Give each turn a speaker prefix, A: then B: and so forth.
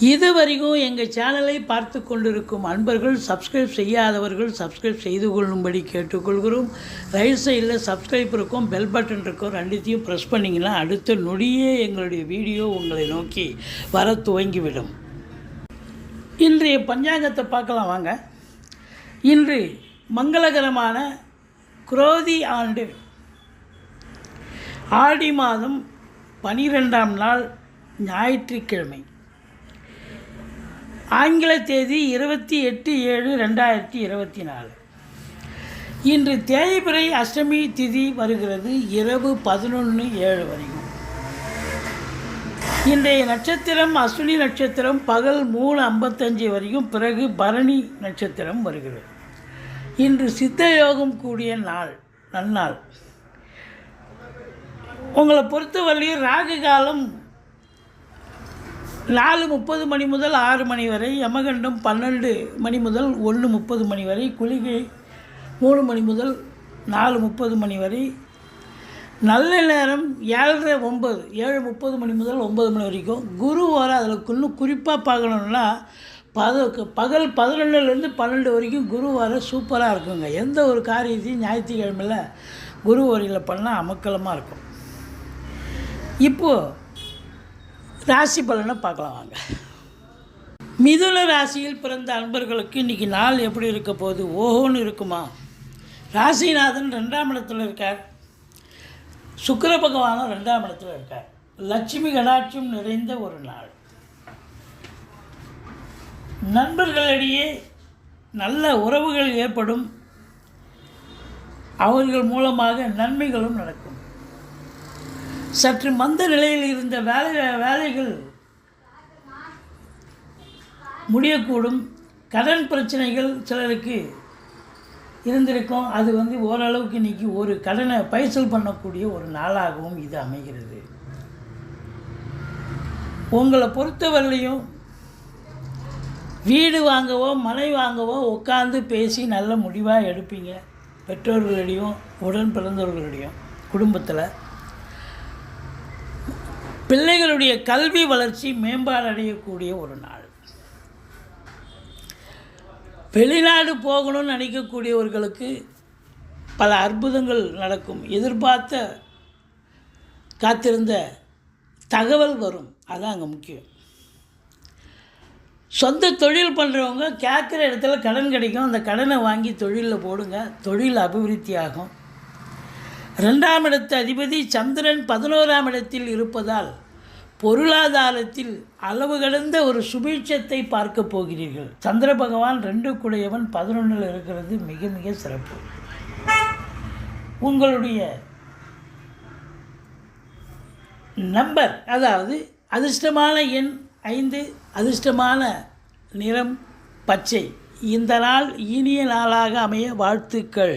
A: இதுவரைக்கும் எங்கள் சேனலை பார்த்து கொண்டிருக்கும் அன்பர்கள் சப்ஸ்கிரைப் செய்யாதவர்கள் சப்ஸ்கிரைப் செய்து கொள்ளும்படி கேட்டுக்கொள்கிறோம். ரைட் சைடில் சப்ஸ்கிரைப் இருக்கும் பெல் பட்டன் இருக்கும் ரெண்டுத்தையும் ப்ரெஸ் பண்ணிங்கன்னா அடுத்த நொடியே எங்களுடைய வீடியோ உங்களை நோக்கி வர துவங்கிவிடும். இன்றைய பஞ்சாங்கத்தை பார்க்கலாம் வாங்க. இன்று மங்களகரமான குரோதி ஆண்டு. ஆடி மாதம் பனிரெண்டாம் நாள் ஞாயிற்றுக்கிழமை. ஆங்கில தேதி இருபத்தி எட்டு ஏழு ரெண்டாயிரத்தி இருபத்தி நாலு. இன்று தேய்பிறை அஷ்டமி திதி வருகிறது இரவு பதினொன்று ஏழு வரைக்கும். இன்றைய நட்சத்திரம் அஸ்வினி நட்சத்திரம் பகல் மூணு ஐம்பத்தஞ்சு வரைக்கும் பிறகு பரணி நட்சத்திரம் வருகிறது. இன்று சித்த யோகம் கூடிய நாள் நன்னாள். உங்களை பொறுத்தவரையும் ராகு காலம் நாலு முப்பது மணி முதல் ஆறு மணி வரை யமகண்டம் பன்னெண்டு மணி முதல் ஒன்று முப்பது மணி வரை குளிகை மூணு மணி முதல் நாலு முப்பது மணி வரை. நல்ல நேரம் ஏழரை ஒம்பது ஏழு முப்பது மணி முதல் ஒம்பது மணி வரைக்கும். குரு வர அதில் இன்னும் குறிப்பாக பார்க்கணுன்னா பத பகல் பதினொன்றுலேருந்து பன்னெண்டு வரைக்கும் குரு வர சூப்பராக இருக்குங்க. எந்த ஒரு காரியத்தையும் ஞாயிற்றுக்கிழமையில் குரு வரையில் பண்ணால் அமக்கலமாக இருக்கும். இப்போது ராசி பலனை பார்க்கலாம் வாங்க. மிதுன ராசியில் பிறந்த அன்பர்களுக்கு இன்றைக்கி நாள் எப்படி இருக்க போகுது? ஓஹோன்னு இருக்குமா? ராசிநாதன் ரெண்டாம் இடத்துல இருக்கார். சுக்கர பகவானும் ரெண்டாம் இடத்துல இருக்கார். லட்சுமி கடாட்சியம் நிறைந்த ஒரு நாள். நண்பர்களிடையே நல்ல உறவுகள் ஏற்படும். அவர்கள் மூலமாக நன்மைகளும் நடக்கும். சற்று மந்த நிலையில் இருந்த வேலை வேலைகள் முடியக்கூடும். கடன் பிரச்சனைகள் சிலருக்கு இருந்திருக்கும். அது வந்து ஓரளவுக்கு இன்றைக்கி ஒரு கடனை பைசல் பண்ணக்கூடிய ஒரு நாளாகவும் இது அமைகிறது. உங்களை பொறுத்தவரையிலையும் வீடு வாங்கவோ மனை வாங்கவோ உட்காந்து பேசி நல்ல முடிவாக எடுப்பீங்க. பெற்றோர்களிடையும் உடன் பிறந்தவர்களிடையும் குடும்பத்தில். பிள்ளைகளுடைய கல்வி வளர்ச்சி மேம்பாடடையக்கூடிய ஒரு நாள். வெளிநாடு போகணும்னு நினைக்கக்கூடியவர்களுக்கு பல அற்புதங்கள் நடக்கும். எதிர்பார்த்த காத்திருந்த தகவல் வரும். அதான் அங்கே முக்கியம். சொந்த தொழில் பண்ணுறவங்க கேட்குற இடத்துல கடன் கிடைக்கும். அந்த கடனை வாங்கி தொழிலில் போடுங்க. தொழில் அபிவிருத்தி ஆகும் ரெண்டாம் இடத்த அதிபதி சந்திரன் பதினோராம் இடத்தில் இருப்பதால் பொருளாதாரத்தில் அளவு கடந்த ஒரு சுபீட்சத்தை பார்க்க போகிறீர்கள். சந்திர பகவான் ரெண்டு குடையவன் பதினொன்றில் இருக்கிறது மிக மிக சிறப்பு. உங்களுடைய நம்பர் அதாவது அதிர்ஷ்டமான எண் ஐந்து அதிர்ஷ்டமான நிறம் பச்சை. இந்த நாள் இனிய நாளாக அமைய வாழ்த்துக்கள்.